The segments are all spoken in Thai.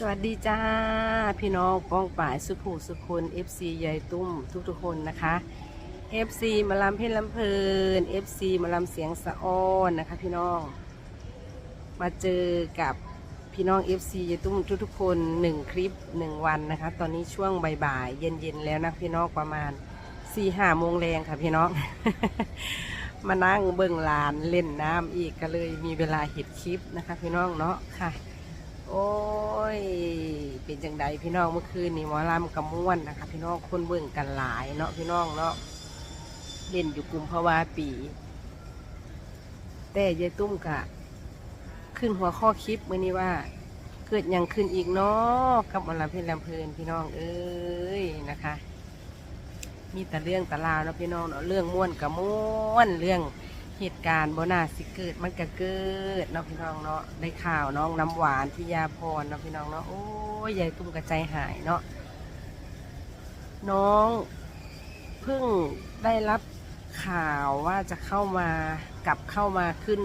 สวัสดีจ้า พี่น้องป้องป่ายสุขูสุคน FC ยายตุ้มทุกๆคนนะคะ FC มาลำเพลนลำเพลิน FC มาลำเสียงสะอ้อนนะคะพี่น้อง มาเจอกับพี่น้อง FC ยายตุ้มทุกๆคนหนึ่งคลิปหนึ่งวันนะคะ ตอนนี้ช่วงบ่ายๆเย็นๆแล้วนะพี่น้องประมาณ4ี่ห้าโมงแรงค่ะพี่น้อง มานั่งเบิ่งลานเล่นน้ำอีกก็เลยมีเวลาเห็ดคลิปนะคะ พี่น้องเนาะค่ะ โอ้ย เป็นจังใดพี่น้องเมื่อคืนนี่หมอลำกำม้วนนะคะ พี่น้องคนเบิ่งกันหลายเนาะพี่น้องเนาะเล่นอยู่กลุ่มภาวาปี แต่ยายตุ้มกะ ขึ้นหัวข้อคลิปมื่อนี้ว่า เกิดยังขึ้นอีกเนาะกับหมอลำเพลินลำเพลินพี่น้องเอ้ยนะคะ มีแต่เรื่องตะลาวเนาะพี่น้องเนาะเรื่องม่วนกับม่วนเรื่อง เหตุการณ์บนาสิเกิดมันก็เกิดเนาะพี่น้องเนาะได้ข่าวน้องน้ำหวานพิยาพรเนาะพี่น้องเนาะโอ้ยยายตุ้มกระใจหายเนาะน้องเพิ่งได้รับข่าวว่าจะเข้ามากลับเข้ามาขึ้น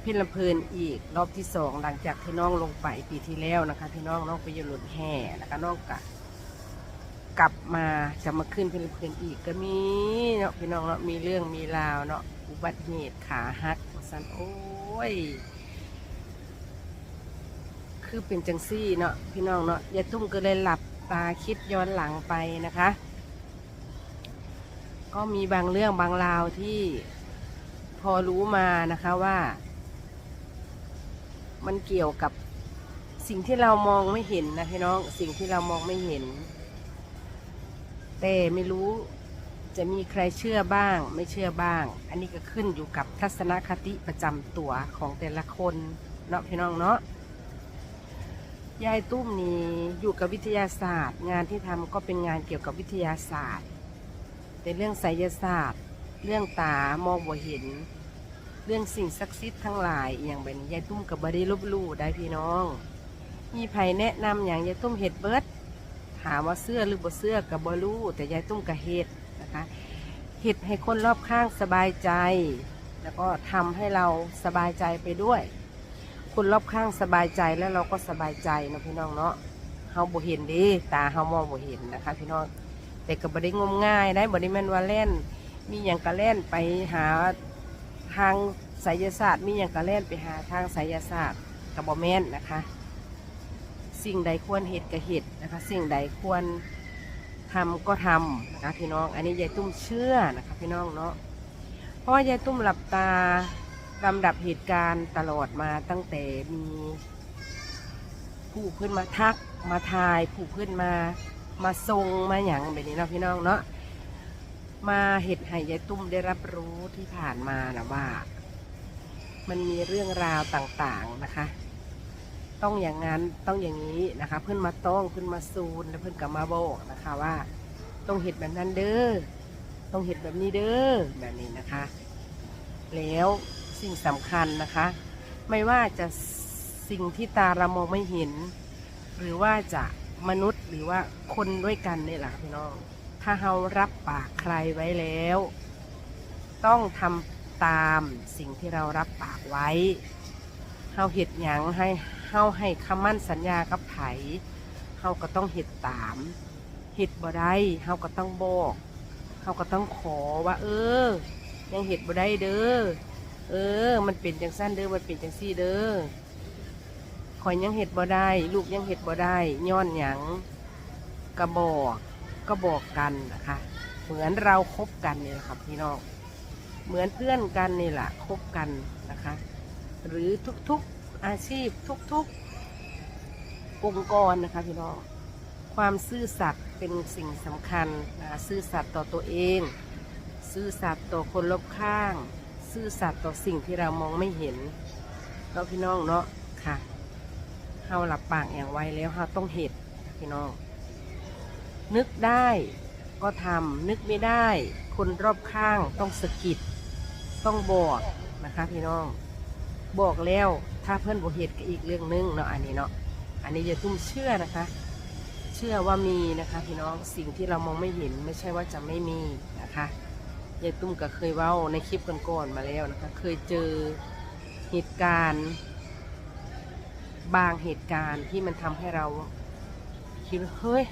เพิลำเพลินอีกรอบที่สองหลังจากที่น้องลงไปปีที่แล้วนะคะ พี่น้องน้องไปอยู่หลุดแห่แล้วก็น้องกะ กลับมาจะมาขึ้นเป็นเพื่อนอีกก็มีเนาะพี่น้องเนาะมีเรื่องมีราวเนาะอุบัติเหตุขาหักสันโอ้ย คือเป็นจังซี่เนาะพี่น้องเนาะยายตุ้มก็เลยหลับตาคิดย้อนหลังไปนะคะ ก็มีบางเรื่องบางราวที่พอรู้มานะคะว่า มันเกี่ยวกับสิ่งที่เรามองไม่เห็นนะพี่น้องสิ่งที่เรามองไม่เห็น แต่ไม่รู้จะมีใครเชื่อบ้าง ไม่เชื่อบ้าง อันนี้ก็ขึ้นอยู่กับทัศนคติประจำตัวของแต่ละคนเนาะพี่น้องเนาะยายตุ้มนี่อยู่กับวิทยาศาสตร์ งานที่ทำก็เป็นงานเกี่ยวกับวิทยาศาสตร์ เป็นเรื่องไสยศาสตร์ เรื่องตามองบ่เห็น เรื่องสิ่งศักดิ์สิทธิ์ทั้งหลายอย่างเป็นยายตุ้มกับบได้ลบลู่ได้พี่น้อง มีไผแนะนำอย่างยายตุ้มเห็ดเบิร์ด ถามว่าเสื้อหรือบ่เสื้อกับบรู้แต่ยายตุ้มกับเห็ดนะคะเห็ดให้คนรอบข้างสบายใจ แล้วก็ทำให้เราสบายใจไปด้วย คนรอบข้างสบายใจแล้วเราก็สบายใจนะพี่น้องเนาะเฮาบ่เห็นดีตาเฮามองบ่เห็นนะคะ พี่น้องแต่ก็บ่ได้งมง่ายได้บ่ได้แม่นว่าเล่น มีอย่างกะเล่นไปหาทางไสยศาสตร์ มีอย่างกะเล่นไปหาทางไสยศาสตร์กับบ่แม่นนะคะ สิ่งใดควรเหตุก็เหตุนะคะ สิ่งใดควรทำก็ทำนะคะพี่น้อง อันนี้ยายตุ้มเชื่อนะคะพี่น้องเนาะ เพราะว่ายายตุ้มหลับตาลำดับเหตุการณ์ตลอดมาตั้งแต่มีผู้เพื่อนมาทักมาทาย ผู้เพื่อนมามาทรงมาหยังแบบนี้เนาะพี่น้องเนาะมาเหตุให้ยายตุ้มได้รับรู้ที่ผ่านมานะว่า มันมีเรื่องราวต่างๆนะคะ ต้องอย่างนั้นต้องอย่างนี้นะคะเพื่อนมาต้องเพื่อนมาซูนแล้วเพื่อนกับมาบอกนะคะว่าต้องเห็ดแบบนั้นเด้อต้องเห็ดแบบนี้เด้อแบบนี้นะคะ แล้วสิ่งสำคัญนะคะ ไม่ว่าจะสิ่งที่ตาเรามองไม่เห็น หรือว่าจะมนุษย์หรือว่าคนด้วยกันนี่แหละค่ะพี่น้อง ถ้าเรารับปากใครไว้แล้ว ต้องทำตามสิ่งที่เรารับปากไว้ เฮาเห็ดหยังให้เฮาให้คำมั่นสัญญากับไผเฮาก็ต้องเห็ดตามเห็ดบ่ได้เฮาก็ต้องบอกเฮาก็ต้องขอว่า เออ ยังเห็ดบ่ได้เด้อเออ มันเป็นจังสั้นเด้อมันเป็นจังซี่เด้อข่อยยังเห็ดบ่ได้ ลูกยังเห็ดบ่ได้ย้อนหยังก็บอกก็บอกกันนะคะเหมือนเราคบกันนี่แหละครับพี่น้องเหมือนเพื่อนกันนี่แหละคบกันนะคะ หรือทุกๆอาชีพทุกๆองค์กรนะคะพี่น้องความซื่อสัตย์เป็นสิ่งสำคัญนะซื่อสัตย์ต่อตัวเอง ซื่อสัตย์ต่อคนรอบข้าง ซื่อสัตย์ต่อสิ่งที่เรามองไม่เห็นเนาพี่น้องเนาะค่ะเฮาหลับปากอย่างไว้แล้วเฮาต้องเหตุพี่น้อง นึกได้ก็ทำนึกไม่ได้ คนรอบข้างต้องสะกิดต้องบอกนะคะพี่น้อง บอกแล้ว ถ้าเพื่อนบเหตุก็อีกเรื่องนึงเนาะอันนี้เนาะอันนี้อย่าตุ้มเชื่อนะคะ เชื่อว่ามีนะคะพี่น้องสิ่งที่เรามองไม่เห็นไม่ใช่ว่าจะไม่มีนะคะยายตุ้มก็เคยเว้าในคลิปก่อนๆมาแล้วนะคะ เคยเจอเหตุการณ์ บางเหตุการณ์ที่มันทำให้เราคิดว่าเฮ้ย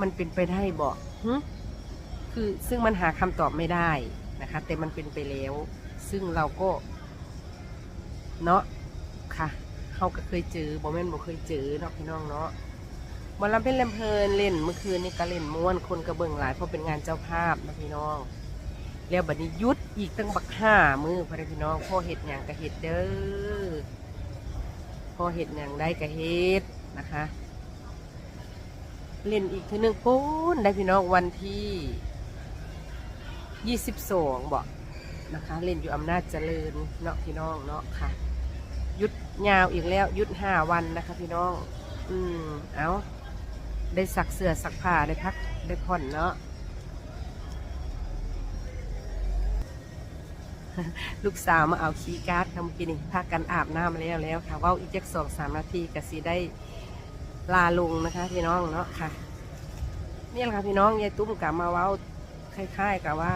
มันเป็นไปได้บ่หึคือซึ่งมันหาคำตอบไม่ได้นะคะ แต่มันเป็นไปแล้ว ซึ่งเราก็ เนาะค่ะเขาก็เคยเจอบ่แม่นบ่เคยเจอเนาะพี่น้องเนาะหมอลำเป็นลำเพลินเล่นเมื่อคืนนี่ก็เล่นม้วนคนกระเบื้องหลายเพราะเป็นงานเจ้าภาพนะพี่น้อง แล้วบัดนี้หยุดอีกตั้งบักห้ามือพ่อแม่พี่น้องพ่อเห็ดหยังก็เห็ดเด้อพ่อเห็ดหยังได้ก็เห็ดนะคะ เล่นอีกทีหนึงปูนได้พี่น้องวันที่ยี่สิบสองบอกนะคะ เล่นอยู่อำนาจเจริญเนาะพี่น้องเนาะค่ะ ยุดยาวอีกแล้วหยุดห้าวันนะคะพี่น้อง อืมเอาได้สักเสื้อสักผ้าได้พักได้ผ่อนเนาะลูกสาวมาเอาคีย์การ์ดทำกินพากันอาบน้ำแล้วแล้วค่ะว่าอีกจักสองสามนาทีก็สิได้ลาลงนะคะ พี่น้องเนาะค่ะนี่แหละค่ะพี่น้องยายตุ้มกลับมาเว้าคล้ายๆกับว่า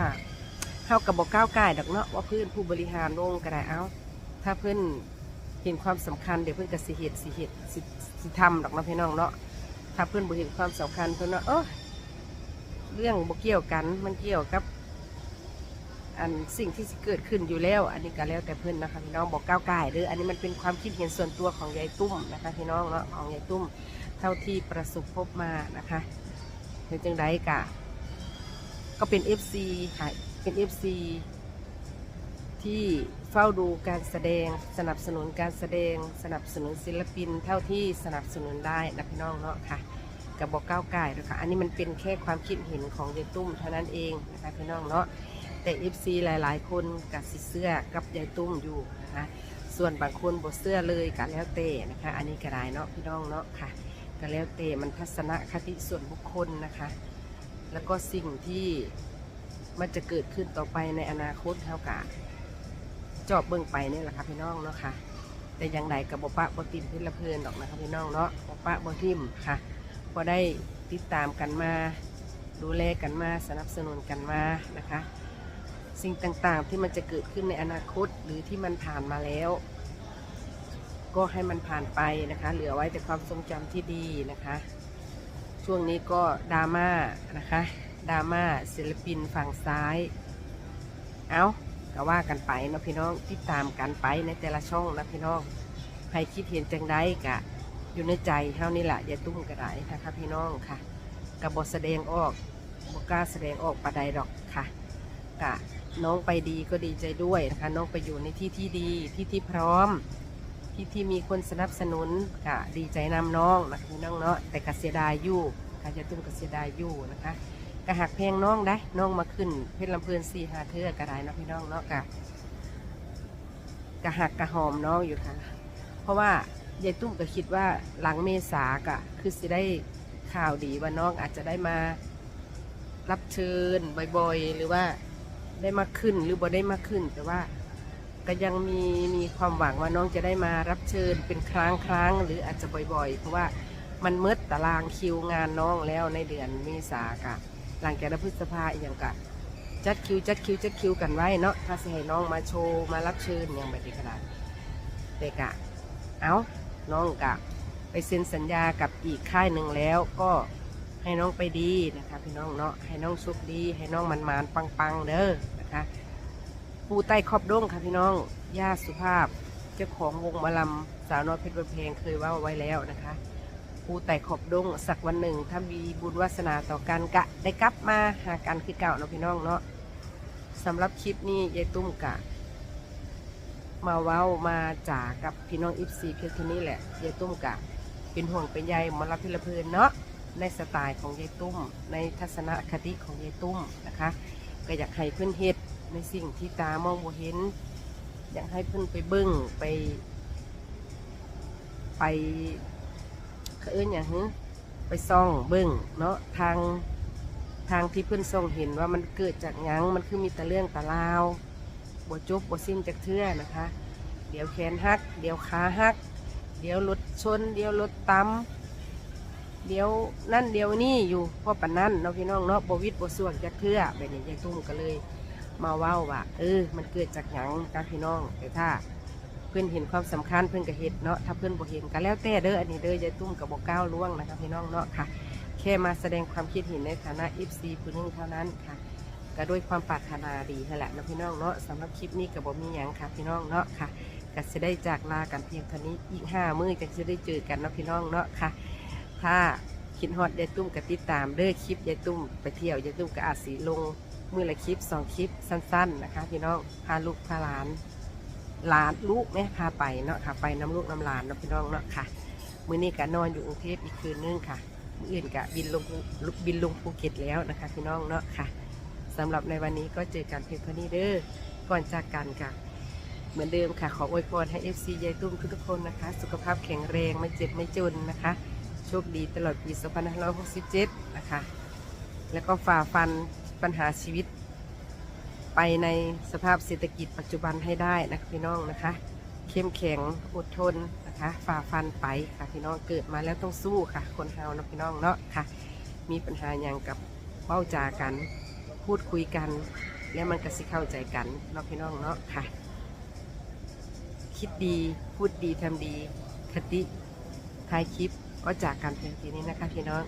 เข้ากับบอกก้าวไก่ดอกเนาะว่าเพื่อนผู้บริหารลงก็ได้เอาถ้าเพื่อน เห็นความสำคัญเดี๋ยวเพื่อนก็สิเหตุสิเหตุสิสิทำดอกเนาะพี่น้องเนาะถ้าเพื่อนบ่เห็นความสำคัญเพื่อนเนาะเออเรื่องบ่เกี่ยวกันมันเกี่ยวกับ อันสิ่งที่เกิดขึ้นอยู่แล้ว อันนี้ก็แล้วแต่เพื่อนนะคะพี่น้องบอกก้าวไก่เด้ออันนี้มันเป็นความคิดเห็นส่วนตัวของยายตุ้มนะคะพี่น้องเนาะของยายตุ้มเท่าที่ประสบพบมานะคะเป็นจังไดกะ ก็เป็น FC ค่ะเป็น FC ที่ เฝ้าดูการแสดง สนับสนุนการแสดง สนับสนุนศิลปินเท่าที่สนับสนุนได้นะพี่น้องเนาะค่ะกับบอกก้าวไก่นะคะอันนี้มันเป็นแค่ความคิดเห็นของยายตุ้มเท่านั้นเองนะคะพี่น้องเนาะแต่ FC หลาย ๆ คนกับสิเสื้อกับยายตุ้มอยู่นะคะส่วนบางคนบดเสื้อเลยก็แล้วแต่นะคะ อันนี้ก็ได้เนาะพี่น้องเนาะค่ะก็แล้วแต่มันทัศนคติส่วนบุคคลนะคะ แล้วก็สิ่งที่มันจะเกิดขึ้นต่อไปในอนาคตเท่ากับ จอบเบิ่งไปเนี่ยแหละค่ะพี่น้องเนาะค่ะ แต่อย่างไรกับบปะบติมพิละเพลินดอกนะคะพี่น้องเนาะบปะบทิมค่ะพอได้ติดตามกันมา ดูแลกันมาสนับสนุนกันมานะคะ สิ่งต่างๆที่มันจะเกิดขึ้นในอนาคตหรือที่มันผ่านมาแล้ว ก็ให้มันผ่านไปนะคะ เหลือไว้แต่ความทรงจำที่ดีนะคะ ช่วงนี้ก็ดราม่านะคะดราม่าศิลปินฝั่งซ้าย เอา ก็ว่ากันไปนาะพี่น้องติดตามกันไปในแต่ละช่องนะพี่น้องใครคิดเห็นจังไดกะอยู่ในใจเท่านี้แหละอย่าตุ้มกระไดนะคะพี่น้องค่ะกับบทแสดงออกบกล้าแสดงออกประใดดอกค่ะกะน้องไปดีก็ดีใจด้วยนะคะน้องไปอยู่ในที่ที่ดีที่ที่พร้อม ที่ที่มีคนสนับสนุนกะดีใจนำน้องนะคะพี่น้องเนาะแต่กะเสียดายอยู่ค่ะจะตุ้มกะเสียดายอยู่นะคะ กะหักเพลงน้องได้น้องมาขึ้น เพชรลำเพลินสี่หาเทือกระไดนะพี่น้องเนาะกะกะหักกะหอมน้องอยู่ค่ะ เพราะว่ายายตุ้มก็คิดว่าหลังเมษากะ คือสิได้ข่าวดีว่าน้องอาจจะได้มารับเชิญบ่อยๆ หรือว่าได้มาขึ้นหรือบ่ได้มาขึ้น แต่ว่าก็ยังมีมีความหวังว่าน้องจะได้มารับเชิญเป็นครั้งครั้งหรืออาจจะบ่อยๆ เพราะว่ามันมืดตารางคิวงานน้องแล้วในเดือนเมษากะ หลังจากนั้นพฤษภาอีกอย่างกะจัดคิวจัดคิวจัดคิวกันไว้เนาะถ้าสิให้น้องมาโชว์มารับเชิญอย่างแบบนี้ก็ได้แต่กะเอาน้องกะไปเซ็นสัญญากับอีกค่ายหนึ่งแล้วก็ให้น้องไปดีนะคะพี่น้องเนาะให้น้องสุขดีให้น้องมันมานปังปังๆเด้อนะคะปูใต้ขอบด้งค่ะพี่น้องย่าสุภาพเจ้าของวงมะลำสาวน้อยเพชรบุญเพลงเคยว่าไว้แล้วนะคะ ปูไต่ขอบดง สักวันหนึ่ง ถ้ามีบุญวาสนาต่อกันกะ ได้กลับมาหากันคือเก่าเนาะพี่น้องเนาะสำหรับคลิปนี้ยายตุ้มกะ มาเว้ามาจ่ากับพี่น้องอิฟซีเพียงแค่นี้แหละยายตุ้มกะ เป็นห่วงเป็นใยมอรับพิรเพลินเนาะในสไตล์ของยายตุ้ม ในทัศนคติของยายตุ้มนะคะ ก็อยากให้เพื่อนเฮ็ดในสิ่งที่ตามองบ่เห็น อยากให้เพื่อนไปเบิ้งไป ไป เขาเอิ้นอย่างฮึไปซ่องเบิ้งเนาะทางทางที่เพื่อนส่องเห็นว่ามันเกิดจากหยังมันคือมีแต่เรื่องต่ราวบ่จบบ่สิ้นจากเทื่อนะคะ เดี๋ยวแขนหัก เดี๋ยวขาหัก เดี๋ยวรถชน เดี๋ยวรถต้ำเดี๋ยวนั่นเดี๋ยวนี่อยู่พราะปานนั้นเนาะพี่น้องเนาะบวิดบ่สวกจากเทื่อแบบนี้ยายตุ้มก็เลย มาเว้าว่าเออ มันเกิดจากหยังกันพี่น้องแต่ถ้า เพื่อนเห็นความสำคัญเพื่อนก็เห็นเนาะถ้าเพื่อนบ่เห็นก็แล้วแต่เด้ออันนี้เด้อยายตุ้มกับบอกก้าวล่วงนะคะพี่น้องเนาะค่ะ แค่มาแสดงความคิดเห็นในฐานะ FC ผู้นึงเท่านั้นค่ะก็ด้วยความปรารถนาดีนั่นแหละนะพี่น้องเนาะสำหรับคลิปนี้กับบ่มีหยังค่ะพี่น้องเนาะค่ะก็จะได้จากลากันเพียงเท่านี้อีกห้ามื้อก็จะได้เจอกันนะพี่น้องเนาะค่ะ ถ้าคิดฮอดยายตุ้มก็ติดตามเด้อคลิปยายตุ้มไปเที่ยวยายตุ้มก็อาจสีลงมือละคลิปสองคลิปสั้น ๆนะคะ พี่น้องพาลูกพาหลาน หลานลูกแม่พาไปเนาะค่ะไปน้ำลูกน้ำหลานเนาะพี่น้องเนาะค่ะมื้อนี้ก็นอนอยู่กรุงเทพอีกคืนนึงค่ะมื้ออื่นก็บินลงบินลงภูเก็ตแล้วนะคะ พี่น้องเนาะค่ะสำหรับในวันนี้ก็เจอกันเพียงเท่านี้เด้อก่อนจากกันค่ะ เหมือนเดิมค่ะ ขออวยพรให้ FC ยายตุ้มทุกๆคนนะคะ สุขภาพแข็งแรงไม่เจ็บไม่จนนะคะ โชคดีตลอดปี 2567 นะคะ แล้วก็ฝ่าฟันปัญหาชีวิต ไปในสภาพเศรษฐกิจปัจจุบันให้ได้นะคะพี่น้องนะคะ เข้มแข็งอดทนนะคะ ฝ่าฟันไปค่ะพี่น้องเกิดมาแล้วต้องสู้ค่ะ คนเฮานะพี่น้องเนาะค่ะ มีปัญหาอย่างกับเบ้าจากัน พูดคุยกัน แล้วมันก็สิเข้าใจกันเนาะพี่น้องเนาะค่ะ คิดดีพูดดีทำดี คติท้ายคลิปก็จากกันเพียงทีนี้นะคะพี่น้อง